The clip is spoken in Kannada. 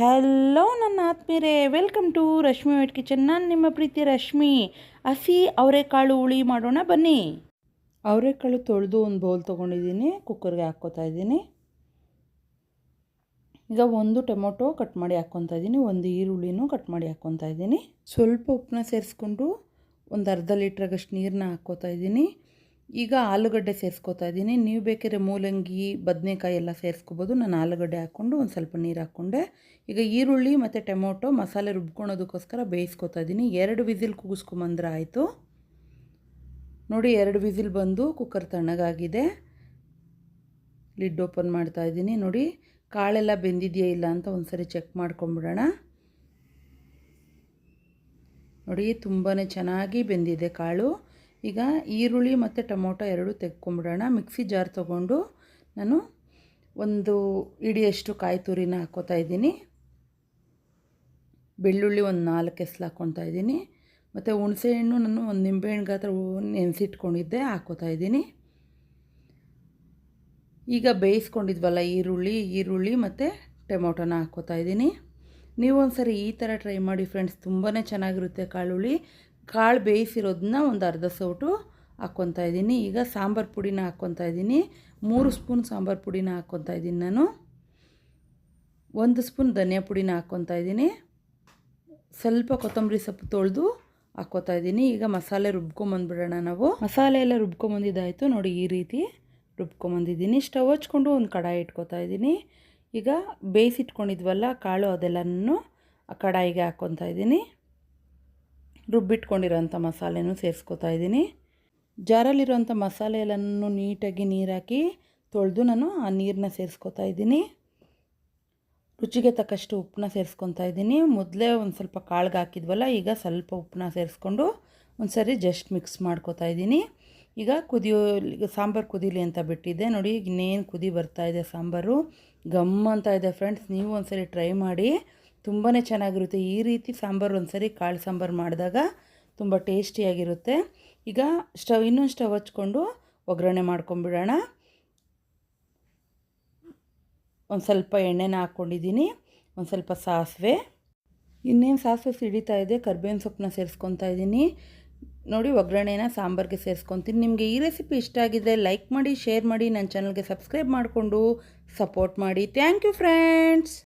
ಹಲೋ ನನ್ನ ಆತ್ಮೀಯರೇ. Welcome to Rashmi wet kitchen ನಾನು ನಿಮ್ಮ ಪ್ರೀತಿ ರಶ್ಮಿ. ಹಸಿ ಅವರೆಕಾಳು ಹುಳಿ ಮಾಡೋಣ ಬನ್ನಿ. ಅವರೆಕಾಳು ತೊಳೆದು ಒಂದು ಬೌಲ್ ತೊಗೊಂಡಿದ್ದೀನಿ. ಕುಕ್ಕರ್ಗೆ ಹಾಕ್ಕೋತಾ ಇದ್ದೀನಿ. ಈಗ ಒಂದು ಟೊಮೊಟೊ ಕಟ್ ಮಾಡಿ ಹಾಕ್ಕೊತಾ ಇದ್ದೀನಿ. ಒಂದು ಈರುಳ್ಳಿನೂ ಕಟ್ ಮಾಡಿ ಹಾಕ್ಕೊತಾ ಇದ್ದೀನಿ. ಸ್ವಲ್ಪ ಉಪ್ಪನ್ನ ಸೇರಿಸ್ಕೊಂಡು ಒಂದು ಅರ್ಧ ಲೀಟ್ರಾಗಷ್ಟು ನೀರನ್ನ ಹಾಕ್ಕೋತಾ ಇದ್ದೀನಿ. ಈಗ ಆಲೂಗಡ್ಡೆ ಸೇರಿಸ್ಕೋತಾ ಇದ್ದೀನಿ. ನೀವು ಬೇಕಾದ್ರೆ ಮೂಲಂಗಿ, ಬದನೆಕಾಯಿ ಎಲ್ಲ ಸೇರಿಸ್ಕೋಬೋದು. ನಾನು ಆಲೂಗಡ್ಡೆ ಹಾಕ್ಕೊಂಡು ಒಂದು ಸ್ವಲ್ಪ ನೀರು ಹಾಕ್ಕೊಂಡೆ. ಈಗ ಈರುಳ್ಳಿ ಮತ್ತು ಟೊಮೊಟೊ ಮಸಾಲೆ ರುಬ್ಕೊಳೋದಕ್ಕೋಸ್ಕರ ಬೇಯಿಸ್ಕೊತಾ ಇದ್ದೀನಿ. ಎರಡು ವಿಸಿಲ್ ಕೂಗಿಸ್ಕೊಂಬಂದ್ರೆ ಆಯಿತು. ನೋಡಿ, ಎರಡು ವಿಸಿಲ್ ಬಂದು ಕುಕ್ಕರ್ ತಣ್ಣಗಾಗಿದೆ. ಲಿಡ್ ಓಪನ್ ಮಾಡ್ತಾ ಇದ್ದೀನಿ. ನೋಡಿ, ಕಾಳೆಲ್ಲ ಬೆಂದಿದೆಯಾ ಇಲ್ಲ ಅಂತ ಒಂದ್ಸರಿ ಚೆಕ್ ಮಾಡ್ಕೊಂಬಿಡೋಣ. ನೋಡಿ ತುಂಬಾ ಚೆನ್ನಾಗಿ ಬೆಂದಿದೆ ಕಾಳು. ಈಗ ಈರುಳ್ಳಿ ಮತ್ತು ಟೊಮೊಟೊ ಎರಡು ತೆಗ್ಕೊಂಬಿಡೋಣ ಮಿಕ್ಸಿ ಜಾರ್ ತೊಗೊಂಡು ನಾನು ಒಂದು ಇಡಿಯಷ್ಟು ಕಾಯಿ ತುರಿನ ಹಾಕ್ಕೋತಾ ಇದ್ದೀನಿ. ಬೆಳ್ಳುಳ್ಳಿ ಒಂದು ನಾಲ್ಕು ಎಸ್ಲು ಹಾಕ್ಕೊತಾ ಇದ್ದೀನಿ. ಮತ್ತು ಹುಣಸೆಹಣ್ಣು ನಾನು ಒಂದು ನಿಂಬೆಹಣ್ಣು ಗಾತ್ರ ನೆನೆಸಿಟ್ಕೊಂಡಿದ್ದೆ ಹಾಕ್ಕೋತಾ ಇದ್ದೀನಿ. ಈಗ ಬೇಯಿಸ್ಕೊಂಡಿದ್ವಲ್ಲ ಈರುಳ್ಳಿ ಈರುಳ್ಳಿ ಮತ್ತು ಟೊಮೊಟೊನ ಹಾಕ್ಕೋತಾ ಇದ್ದೀನಿ. ನೀವು ಒಂದ್ಸರಿ ಈ ಥರ ಟ್ರೈ ಮಾಡಿ ಫ್ರೆಂಡ್ಸ್ ತುಂಬಾ ಚೆನ್ನಾಗಿರುತ್ತೆ ಕಾಳುಳ್ಳಿ. ಕಾಳು ಬೇಯಿಸಿರೋದನ್ನ ಒಂದು ಅರ್ಧ ಸೌಟು ಹಾಕ್ಕೊತಾ ಇದ್ದೀನಿ. ಈಗ ಸಾಂಬಾರು ಪುಡಿನ ಹಾಕ್ಕೊತಾ ಇದ್ದೀನಿ. ಮೂರು ಸ್ಪೂನ್ ಸಾಂಬಾರು ಪುಡಿನ ಹಾಕ್ಕೊತಾ ಇದ್ದೀನಿ ನಾನು. ಒಂದು ಸ್ಪೂನ್ ಧನಿಯಾ ಪುಡಿನ ಹಾಕ್ಕೊತಾ ಇದ್ದೀನಿ. ಸ್ವಲ್ಪ ಕೊತ್ತಂಬರಿ ಸೊಪ್ಪು ತೊಳೆದು ಹಾಕ್ಕೋತಾ ಇದ್ದೀನಿ. ಈಗ ಮಸಾಲೆ ರುಬ್ಕೊಂಬಂದ್ಬಿಡೋಣ ನಾವು. ಮಸಾಲೆ ಎಲ್ಲ ರುಬ್ಕೊಂಬಂದಿದ್ದಾಯಿತು ನೋಡಿ ಈ ರೀತಿ ರುಬ್ಕೊಂಬಂದಿದ್ದೀನಿ ಸ್ಟವ್ ಹಚ್ಕೊಂಡು ಒಂದು ಕಡಾಯಿ ಇಟ್ಕೊತಾ ಇದ್ದೀನಿ. ಈಗ ಬೇಯಿಸಿಟ್ಕೊಂಡಿದ್ವಲ್ಲ ಕಾಳು ಅದೆಲ್ಲನೂ ಆ ಕಡಾಯಿಗೆ ಹಾಕ್ಕೊತಾ ಇದ್ದೀನಿ. ರುಬ್ಬಿಟ್ಕೊಂಡಿರೋಂಥ ಮಸಾಲೆನೂ ಸೇರಿಸ್ಕೊತಾ ಇದ್ದೀನಿ. ಜಾರಲ್ಲಿರುವಂಥ ಮಸಾಲೆ ಎಲ್ಲನೂ ನೀಟಾಗಿ ನೀರಾಕಿ ತೊಳೆದು ನಾನು ಆ ನೀರನ್ನ ಸೇರಿಸ್ಕೊತಾ ಇದ್ದೀನಿ. ರುಚಿಗೆ ತಕ್ಕಷ್ಟು ಉಪ್ಪನ್ನ ಸೇರಿಸ್ಕೊತಾ ಇದ್ದೀನಿ. ಮೊದಲೇ ಒಂದು ಸ್ವಲ್ಪ ಕಾಳ್ಗೆ ಹಾಕಿದ್ವಲ್ಲ, ಈಗ ಸ್ವಲ್ಪ ಉಪ್ಪನ್ನ ಸೇರಿಸ್ಕೊಂಡು ಒಂದು ಸರಿ ಜಸ್ಟ್ ಮಿಕ್ಸ್ ಮಾಡ್ಕೊತಾ ಇದ್ದೀನಿ. ಈಗ ಕುದಿಯೋ ಸಾಂಬಾರು ಕುದೀಲಿ ಅಂತ ಬಿಟ್ಟಿದ್ದೆ. ನೋಡಿ, ಇನ್ನೇನು ಕುದಿ ಬರ್ತಾ ಇದೆ ಸಾಂಬಾರು. ಗಮ್ ಅಂತ ಇದೆ ಫ್ರೆಂಡ್ಸ್, ನೀವು ಒಂದ್ಸರಿ ಟ್ರೈ ಮಾಡಿ. ತುಂಬಾ ಚೆನ್ನಾಗಿರುತ್ತೆ. ಈ ರೀತಿ ಸಾಂಬಾರು ಒಂದ್ಸರಿ ಕಾಳು ಸಾಂಬಾರು ಮಾಡಿದಾಗ ತುಂಬ ಟೇಸ್ಟಿಯಾಗಿರುತ್ತೆ. ಈಗ ಸ್ಟವ್, ಇನ್ನೊಂದು ಸ್ಟವ್ ಹಚ್ಕೊಂಡು ಒಗ್ಗರಣೆ ಮಾಡ್ಕೊಂಬಿಡೋಣ ಒಂದು ಸ್ವಲ್ಪ ಎಣ್ಣೆನ ಹಾಕ್ಕೊಂಡಿದ್ದೀನಿ ಒಂದು ಸ್ವಲ್ಪ ಸಾಸಿವೆ. ಇನ್ನೇನು ಸಾಸಿವೆ ಸಿಡಿತಾ ಇದೆ, ಕರ್ಬೇವಿನ ಸೊಪ್ಪನ್ನ ಸೇರಿಸ್ಕೊತಾ ಇದ್ದೀನಿ ನೋಡಿ, ಒಗ್ಗರಣೆನ ಸಾಂಬಾರಿಗೆ ಸೇರಿಸ್ಕೊತೀನಿ. ನಿಮಗೆ ಈ ರೆಸಿಪಿ ಇಷ್ಟ ಆಗಿದೆ ಲೈಕ್ ಮಾಡಿ, ಶೇರ್ ಮಾಡಿ ನನ್ನ ಚಾನಲ್ಗೆ ಸಬ್ಸ್ಕ್ರೈಬ್ ಮಾಡಿಕೊಂಡು ಸಪೋರ್ಟ್ ಮಾಡಿ. Thank you friends!